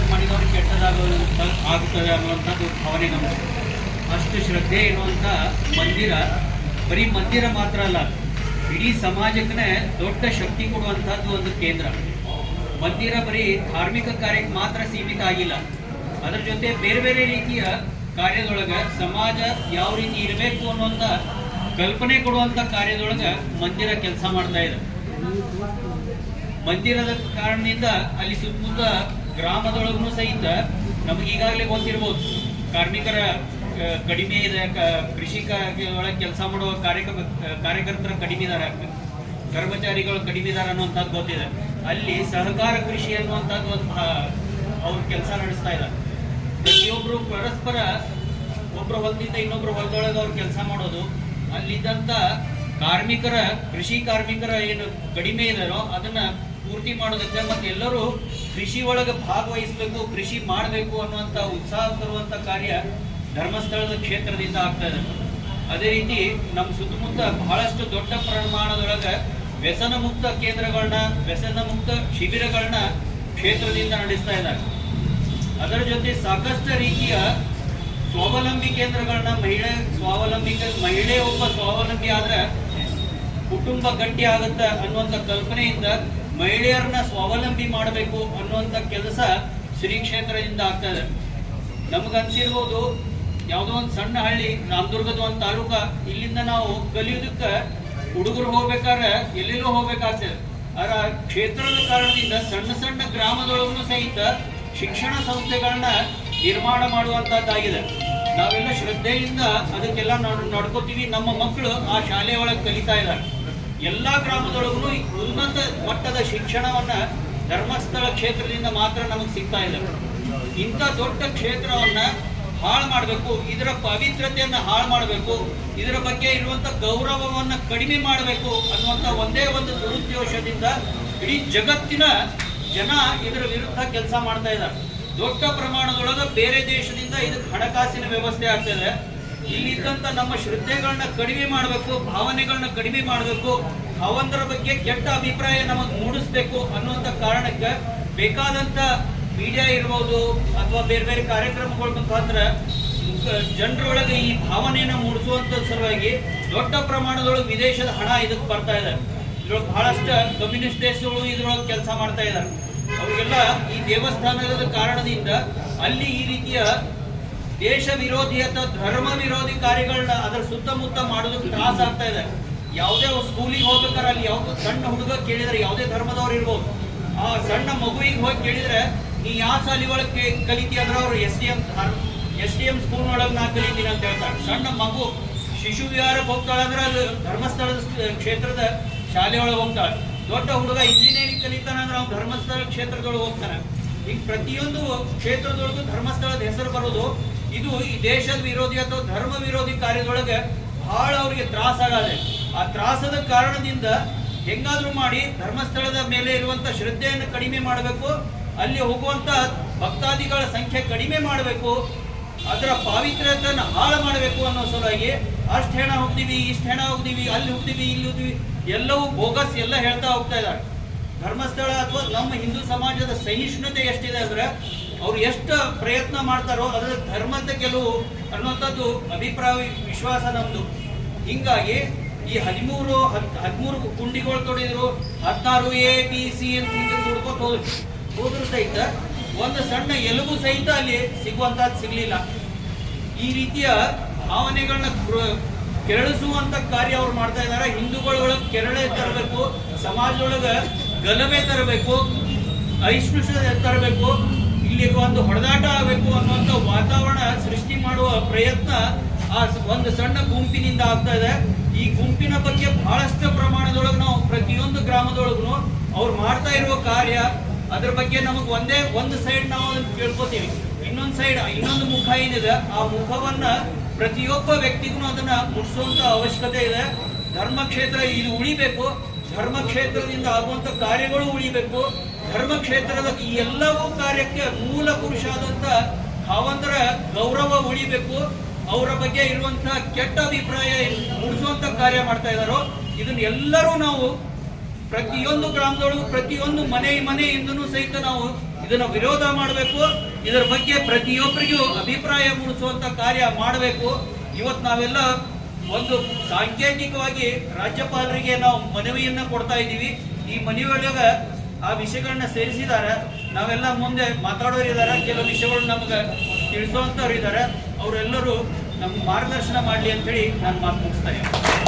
ಒಳ್ಳೇದು ಮಾಡಿದವರು ಕೆಟ್ಟದಾಗೋದು ಆಗುತ್ತದೆ ಅನ್ನುವಂಥದ್ದು ಭಾವನೆ ನಮಗೆ ಅಷ್ಟು ಶ್ರದ್ಧೆ ಇರುವಂಥ ಮಂದಿರ, ಬರೀ ಮಂದಿರ ಮಾತ್ರ ಅಲ್ಲ, ಇಡೀ ಸಮಾಜಕ್ಕೆ ದೊಡ್ಡ ಶಕ್ತಿ ಕೊಡುವಂಥದ್ದು ಒಂದು ಕೇಂದ್ರ. ಮಂದಿರ ಬರೀ ಧಾರ್ಮಿಕ ಕಾರ್ಯಕ್ಕೆ ಮಾತ್ರ ಸೀಮಿತ ಆಗಿಲ್ಲ. ಅದರ ಜೊತೆ ಬೇರೆ ಬೇರೆ ರೀತಿಯ ಕಾರ್ಯದೊಳಗೆ ಸಮಾಜ ಯಾವ ರೀತಿ ಇರಬೇಕು ಅನ್ನುವಂಥ ಕಲ್ಪನೆ ಕೊಡುವಂಥ ಕಾರ್ಯದೊಳಗೆ ಮಂದಿರ ಕೆಲಸ ಮಾಡ್ತಾ ಇದೆ. ಮಂದಿರದ ಕಾರಣದಿಂದ ಅಲ್ಲಿ ಸುತ್ತಮುತ್ತ ಗ್ರಾಮದೊಳಗೂ ಸಹಿತ ನಮಗೆ ಈಗಾಗಲೇ ಗೊತ್ತಿರ್ಬೋದು. ಕಾರ್ಮಿಕರ ಕಡಿಮೆ ಇದೆ ಕೃಷಿ ಒಳಗೆ ಕೆಲಸ ಮಾಡುವ ಕಾರ್ಯಕ, ಕಾರ್ಯಕರ್ತರ ಕಡಿಮೆ ಇದ್ದಾರೆ ಕರ್ಮಚಾರಿಗಳು ಕಡಿಮೆ ಇದ್ದಾರೆ ಅನ್ನುವಂಥದ್ದು ಗೊತ್ತಿದೆ. ಅಲ್ಲಿ ಸಹಕಾರ ಕೃಷಿ ಅನ್ನುವಂಥದ್ದು ಒಂದು ಅವ್ರು ಕೆಲಸ ನಡೆಸ್ತಾ ಇದ್ದಾರೆ ಪ್ರತಿಯೊಬ್ಬರು ಪರಸ್ಪರ ಒಬ್ಬರ ಹೊಲದಿಂದ ಇನ್ನೊಬ್ಬರ ಹೊಲದೊಳಗೆ ಅವ್ರು ಕೆಲಸ ಮಾಡೋದು, ಅಲ್ಲಿದ್ದಂಥ ಕಾರ್ಮಿಕರ, ಕೃಷಿ ಕಾರ್ಮಿಕರ ಏನು ಕಡಿಮೆ ಇದಾರೋ ಅದನ್ನ ಪೂರ್ತಿ ಮಾಡೋದಕ್ಕೆ ಮತ್ತೆ ಎಲ್ಲರೂ ಕೃಷಿ ಒಳಗೆ ಭಾಗವಹಿಸಬೇಕು, ಕೃಷಿ ಮಾಡಬೇಕು ಅನ್ನುವಂಥ ಉತ್ಸಾಹ ತರುವಂಥ ಕಾರ್ಯ ಧರ್ಮಸ್ಥಳದ ಕ್ಷೇತ್ರದಿಂದ ಆಗ್ತಾ ಇದೆ. ಅದೇ ರೀತಿ ನಮ್ಮ ಸುತ್ತಮುತ್ತ ಬಹಳಷ್ಟು ದೊಡ್ಡ ಪ್ರಮಾಣದೊಳಗೆ ವ್ಯಸನ ಮುಕ್ತ ಕೇಂದ್ರಗಳನ್ನ ವ್ಯಸನ ಮುಕ್ತ ಶಿಬಿರಗಳನ್ನ ಕ್ಷೇತ್ರದಿಂದ ನಡೆಸ್ತಾ ಇದ್ದಾರೆ. ಅದರ ಜೊತೆ ಸಾಕಷ್ಟು ರೀತಿಯ ಸ್ವಾವಲಂಬಿ ಕೇಂದ್ರಗಳನ್ನ ಮಹಿಳೆ, ಸ್ವಾವಲಂಬಿ ಮಹಿಳೆ ಒಬ್ಬ ಸ್ವಾವಲಂಬಿ ಆದ್ರೆ ಕುಟುಂಬ ಗಟ್ಟಿ ಆಗುತ್ತೆ ಅನ್ನುವಂಥ ಕಲ್ಪನೆಯಿಂದ ಮಹಿಳೆಯರನ್ನ ಸ್ವಾವಲಂಬಿ ಮಾಡಬೇಕು ಅನ್ನುವಂಥ ಕೆಲಸ ಶ್ರೀ ಕ್ಷೇತ್ರದಿಂದ ಆಗ್ತಾ ಇದೆ ನಮಗನ್ಸಿರ್ಬೋದು ಯಾವುದೋ ಒಂದು ಸಣ್ಣ ಹಳ್ಳಿ ರಾಮದುರ್ಗದ ಒಂದು ತಾಲೂಕ, ಇಲ್ಲಿಂದ ನಾವು ಕಲಿಯೋದಕ್ಕೆ ಹುಡುಗರು ಹೋಗ್ಬೇಕಾದ್ರೆ ಎಲ್ಲೆಲ್ಲೋ ಹೋಗ್ಬೇಕಾಗ್ತದೆ. ಅದರ ಕ್ಷೇತ್ರದ ಕಾರಣದಿಂದ ಸಣ್ಣ ಸಣ್ಣ ಗ್ರಾಮದೊಳಗೂ ಸಹಿತ ಶಿಕ್ಷಣ ಸಂಸ್ಥೆಗಳನ್ನ ನಿರ್ಮಾಣ ಮಾಡುವಂತದ್ದಾಗಿದೆ. ನಾವೆಲ್ಲ ಶ್ರದ್ಧೆಯಿಂದ ಅದಕ್ಕೆಲ್ಲ ನಾವು ನಡ್ಕೋತೀವಿ. ನಮ್ಮ ಮಕ್ಕಳು ಆ ಶಾಲೆಯೊಳಗೆ ಕಲಿತಾ ಇದ್ದಾರೆ. ಎಲ್ಲಾ ಗ್ರಾಮದೊಳಗೂ ಉನ್ನತ ಮಟ್ಟದ ಶಿಕ್ಷಣವನ್ನ ಧರ್ಮಸ್ಥಳ ಕ್ಷೇತ್ರದಿಂದ ಮಾತ್ರ ನಮಗೆ ಸಿಗ್ತಾ ಇಲ್ಲ. ಇಂಥ ದೊಡ್ಡ ಕ್ಷೇತ್ರವನ್ನ ಹಾಳು ಮಾಡಬೇಕು, ಇದರ ಪವಿತ್ರತೆಯನ್ನು ಹಾಳು ಮಾಡಬೇಕು, ಇದರ ಬಗ್ಗೆ ಇರುವಂಥ ಗೌರವವನ್ನು ಕಡಿಮೆ ಮಾಡಬೇಕು ಅನ್ನುವಂತ ಒಂದೇ ಒಂದು ದುರುದ್ದೇಶದಿಂದ ಇಡೀ ಜಗತ್ತಿನ ಜನ ಇದರ ವಿರುದ್ಧ ಕೆಲಸ ಮಾಡ್ತಾ ಇದ್ದಾರೆ. ದೊಡ್ಡ ಪ್ರಮಾಣದೊಳಗೆ ಬೇರೆ ದೇಶದಿಂದ ಇದಕ್ಕೆ ಹಣಕಾಸಿನ ವ್ಯವಸ್ಥೆ ಆಗ್ತದೆ ಇಲ್ಲಿದ್ದಂತ ನಮ್ಮ ಶ್ರದ್ಧೆಗಳನ್ನ ಕಡಿಮೆ ಮಾಡಬೇಕು, ಭಾವನೆಗಳನ್ನ ಕಡಿಮೆ ಮಾಡಬೇಕು ಅವಂದರ ಬಗ್ಗೆ ಕೆಟ್ಟ ಅಭಿಪ್ರಾಯ ನಮಗೆ ಮೂಡಿಸ್ಬೇಕು ಅನ್ನುವಂಥ ಕಾರಣಕ್ಕೆ ಬೇಕಾದಂಥ ಮೀಡಿಯಾ ಇರ್ಬೋದು ಅಥವಾ ಬೇರೆ ಬೇರೆ ಕಾರ್ಯಕ್ರಮಗಳ ಮುಖಾಂತರ ಜನರೊಳಗೆ ಈ ಭಾವನೆಯನ್ನು ಮೂಡಿಸುವಂಥ ಸಲುವಾಗಿ ದೊಡ್ಡ ಪ್ರಮಾಣದೊಳಗೆ ವಿದೇಶದ ಹಣ ಇದಕ್ಕೆ ಬರ್ತಾ ಇದೆ. ಇದ್ರೊಳಗೆ ಬಹಳಷ್ಟು ಕಮ್ಯುನಿಸ್ಟ್ ದೇಶಗಳು ಇದ್ರೊಳಗೆ ಕೆಲಸ ಮಾಡ್ತಾ ಇದ್ದಾರೆ ಅವರಿಗೆಲ್ಲ ಈ ದೇವಸ್ಥಾನದ ಕಾರಣದಿಂದ ಅಲ್ಲಿ ಈ ರೀತಿಯ ದೇಶ ವಿರೋಧಿ ಅಥವಾ ಧರ್ಮ ವಿರೋಧಿ ಕಾರ್ಯಗಳನ್ನ ಅದರ ಸುತ್ತಮುತ್ತ ಮಾಡೋದಕ್ಕೆ ತ್ರಾಸ ಆಗ್ತಾ ಇದೆ. ಯಾವುದೇ ಸ್ಕೂಲಿಗೆ ಹೋಗ್ಬೇಕಾದ್ರೆ ಅಲ್ಲಿ ಯಾವುದೋ ಸಣ್ಣ ಹುಡುಗ ಕೇಳಿದ್ರೆ ಯಾವುದೇ ಧರ್ಮದವ್ರು ಇರ್ಬೋದು. ಆ ಸಣ್ಣ ಮಗುವಿಗೆ ಹೋಗಿ ಕೇಳಿದ್ರೆ, ನೀ ಯಾವ ಸಾಲಿ ಒಳಗೆ ಕಲಿತಿ ಅಂದ್ರೆ ಅವ್ರು S D M S D M school ಒಳಗೆ ನಾ ಕಲಿತೀನಿ ಅಂತ ಹೇಳ್ತಾರೆ. ಸಣ್ಣ ಮಗು ಶಿಶು ವಿಹಾರಕ್ಕೆ ಹೋಗ್ತಾಳೆ ಅಂದ್ರೆ ಅಲ್ಲಿ ಧರ್ಮಸ್ಥಳದ ಕ್ಷೇತ್ರದ ಶಾಲೆ ಒಳಗೆ ಹೋಗ್ತಾಳೆ. ದೊಡ್ಡ ಹುಡುಗ ಇಂಜಿನಿಯರಿಂಗ್ ಕಲಿತಾನಂದ್ರೆ ಅವ್ನು ಧರ್ಮಸ್ಥಳ ಕ್ಷೇತ್ರದೊಳಗೆ ಹೋಗ್ತಾನೆ. ಈಗ ಪ್ರತಿಯೊಂದು ಕ್ಷೇತ್ರದೊಳಗೂ ಧರ್ಮಸ್ಥಳದ ಹೆಸರು ಬರೋದು ಇದು ಈ ದೇಶದ ವಿರೋಧಿ ಅಥವಾ ಧರ್ಮ ವಿರೋಧಿ ಕಾರ್ಯದೊಳಗೆ ಬಹಳ ಅವರಿಗೆ ತ್ರಾಸ ಆಗಾದೆ, ಆ ತ್ರಾಸದ ಕಾರಣದಿಂದ ಹೆಂಗಾದ್ರೂ ಮಾಡಿ ಧರ್ಮಸ್ಥಳದ ಮೇಲೆ ಇರುವಂತ ಶ್ರದ್ಧೆಯನ್ನು ಕಡಿಮೆ ಮಾಡಬೇಕು, ಅಲ್ಲಿ ಹೋಗುವಂತ ಭಕ್ತಾದಿಗಳ ಸಂಖ್ಯೆ ಕಡಿಮೆ ಮಾಡಬೇಕು, ಅದರ ಪಾವಿತ್ರ್ಯತೆಯನ್ನು ಹಾಳು ಮಾಡಬೇಕು ಅನ್ನೋ ಸಲುವಾಗಿ ಅಷ್ಟು ಹೆಣ ಹೋಗ್ತೀವಿ, ಇಷ್ಟು ಹೆಣ ಹೋಗ್ತೀವಿ, ಅಲ್ಲಿ ಹೋಗ್ತೀವಿ, ಇಲ್ಲಿ ಹೋಗ್ತೀವಿ, ಎಲ್ಲವೂ ಬೋಗಸ್ ಎಲ್ಲ ಹೇಳ್ತಾ ಹೋಗ್ತಾ ಇದ್ದಾರೆ. ಧರ್ಮಸ್ಥಳ ಅಥವಾ ನಮ್ಮ ಹಿಂದೂ ಸಮಾಜದ ಸಹಿಷ್ಣುತೆ ಎಷ್ಟಿದೆ ಅಂದ್ರೆ ಅವ್ರು ಎಷ್ಟು ಪ್ರಯತ್ನ ಮಾಡ್ತಾರೋ ಅದರ ಧರ್ಮದ ಗೆಲುವು ಅನ್ನುವಂಥದ್ದು ಅಭಿಪ್ರಾಯ, ವಿಶ್ವಾಸ ನಮ್ದು. ಹಿಂಗಾಗಿ ಈ ಹದಿಮೂರು ಹತ್ ಹದಿಮೂರು ಗುಂಡಿಗಳು ತೊಡಿದ್ರು, ಹದಿನಾರು ಎ, ಬಿ, ಸಿ ಅಂತ ಹಿಂಗೆ ತುಡ್ಕೊತ ಹೋದ್ರು. ಹೋದ್ರು ಸಹಿತ ಒಂದು ಸಣ್ಣ ಎಲುಬು ಸಹಿತ ಅಲ್ಲಿ ಸಿಗುವಂಥದ್ದು ಸಿಗ್ಲಿಲ್ಲ. ಈ ರೀತಿಯ ಭಾವನೆಗಳನ್ನ ಕ್ರ- ಕೆರಳಿಸುವಂತ ಕಾರ್ಯ ಅವ್ರು ಮಾಡ್ತಾ ಇದ್ದಾರೆ ಹಿಂದೂಗಳೊಳಗೆ ಕೆರಳೆ ತರಬೇಕು, ಸಮಾಜದೊಳಗೆ ಗಲಭೆ ತರಬೇಕು ಅಹಿಷ್ಣುಷ ತರಬೇಕು ಇಲ್ಲಿ ಒಂದು ಹೊಡೆದಾಟ ಆಗಬೇಕು ಅನ್ನುವಂಥ ವಾತಾವರಣ ಸೃಷ್ಟಿ ಮಾಡುವ ಪ್ರಯತ್ನ ಆ ಒಂದು ಸಣ್ಣ ಗುಂಪಿನಿಂದ ಆಗ್ತಾ ಇದೆ. ಈ ಗುಂಪಿನ ಬಗ್ಗೆ ಬಹಳಷ್ಟು ಪ್ರಮಾಣದೊಳಗೆ ನಾವು ಪ್ರತಿಯೊಂದು ಗ್ರಾಮದೊಳಗೂ ಅವ್ರು ಮಾಡ್ತಾ ಇರುವ ಕಾರ್ಯ ಅದ್ರ ಬಗ್ಗೆ ನಮಗೆ ಒಂದೇ ಒಂದು ಸೈಡ್ ನಾವು ಕೇಳ್ಕೊತೀವಿ. ಇನ್ನೊಂದು ಸೈಡ್, ಇನ್ನೊಂದು ಮುಖ ಏನಿದೆ, ಆ ಮುಖವನ್ನ ಪ್ರತಿಯೊಬ್ಬ ವ್ಯಕ್ತಿಗೂ ಅದನ್ನ ಮುಟ್ಸುವಂತ ಅವಶ್ಯಕತೆ ಇದೆ. ಧರ್ಮಕ್ಷೇತ್ರ ಇದು ಉಳಿಬೇಕು. ಧರ್ಮಕ್ಷೇತ್ರದಿಂದ ಆಗುವಂತ ಕಾರ್ಯಗಳು ಉಳಿಬೇಕು. ಧರ್ಮಕ್ಷೇತ್ರದ ಈ ಎಲ್ಲವೂ ಕಾರ್ಯಕ್ಕೆ ಮೂಲ ಪುರುಷ ಆದಂತ ಭಾವಂತರ ಗೌರವ ಉಳಿಬೇಕು. ಅವರ ಬಗ್ಗೆ ಇರುವಂತಹ ಕೆಟ್ಟ ಅಭಿಪ್ರಾಯ ಮೂಡಿಸುವಂತ ಕಾರ್ಯ ಮಾಡ್ತಾ ಇದ್ದಾರೋ ಇದನ್ನ ಎಲ್ಲರೂ ನಾವು ಪ್ರತಿಯೊಂದು ಗ್ರಾಮದೊಳಗೂ ಪ್ರತಿಯೊಂದು ಮನೆ ಮನೆಯಿಂದನೂ ಸಹಿತ ನಾವು ಇದನ್ನ ವಿರೋಧ ಮಾಡಬೇಕು. ಇದರ ಬಗ್ಗೆ ಪ್ರತಿಯೊಬ್ಬರಿಗೂ ಅಭಿಪ್ರಾಯ ಮೂಡಿಸುವಂತ ಕಾರ್ಯ ಮಾಡಬೇಕು. ಇವತ್ತು ನಾವೆಲ್ಲ ಒಂದು ಸಾಂಕೇತಿಕವಾಗಿ ರಾಜ್ಯಪಾಲರಿಗೆ ನಾವು ಮನವಿಯನ್ನ ಕೊಡ್ತಾ ಇದ್ದೀವಿ. ಈ ಮನವಿಯೊಳಗ ಆ ವಿಷಯಗಳನ್ನ ಸೇರಿಸಿದ್ದಾರೆ. ನಾವೆಲ್ಲ ಮುಂದೆ ಮಾತಾಡೋರು ಇದ್ದಾರೆ ಕೆಲವು ವಿಷಯಗಳು ನಮ್ಗೆ ತಿಳಿಸುವಂತವ್ರು ಇದ್ದಾರೆ ಅವರೆಲ್ಲರೂ ನಮ್ಗೆ ಮಾರ್ಗದರ್ಶನ ಮಾಡಲಿ ಅಂತೇಳಿ ನಾನು ಮಾತು ಮುಗಿಸ್ತಾ ಇದ್ದೀನಿ.